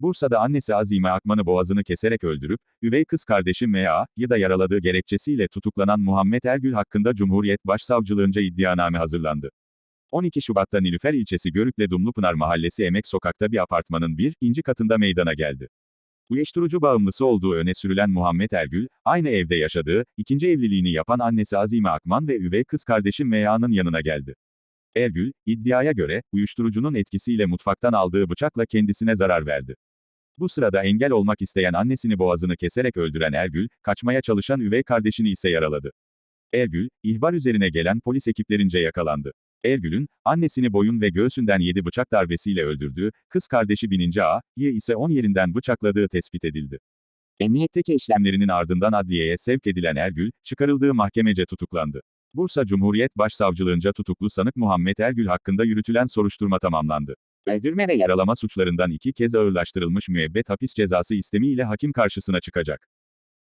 Bursa'da annesi Azime Akman'ı boğazını keserek öldürüp, üvey kız kardeşi M.A.'yı da yaraladığı gerekçesiyle tutuklanan Muhammed Ergül hakkında Cumhuriyet Başsavcılığınca iddianame hazırlandı. 12 Şubat'ta Nilüfer ilçesi Görükle Dumlupınar Mahallesi Emek Sokak'ta bir apartmanın bir, inci katında meydana geldi. Uyuşturucu bağımlısı olduğu öne sürülen Muhammed Ergül, aynı evde yaşadığı, ikinci evliliğini yapan annesi Azime Akman ve üvey kız kardeşi M.A.'nın yanına geldi. Ergül, iddiaya göre, uyuşturucunun etkisiyle mutfaktan aldığı bıçakla kendisine zarar verdi. Bu sırada engel olmak isteyen annesini boğazını keserek öldüren Ergül, kaçmaya çalışan üvey kardeşini ise yaraladı. Ergül, ihbar üzerine gelen polis ekiplerince yakalandı. Ergül'ün, annesini boyun ve göğsünden 7 bıçak darbesiyle öldürdüğü, kız kardeşi bininci A.'yı ise 10 yerinden bıçakladığı tespit edildi. Emniyetteki işlemlerinin ardından adliyeye sevk edilen Ergül, çıkarıldığı mahkemece tutuklandı. Bursa Cumhuriyet Başsavcılığınca tutuklu sanık Muhammed Ergül hakkında yürütülen soruşturma tamamlandı. Öldürme ve yaralama suçlarından iki kez ağırlaştırılmış müebbet hapis cezası istemiyle hakim karşısına çıkacak.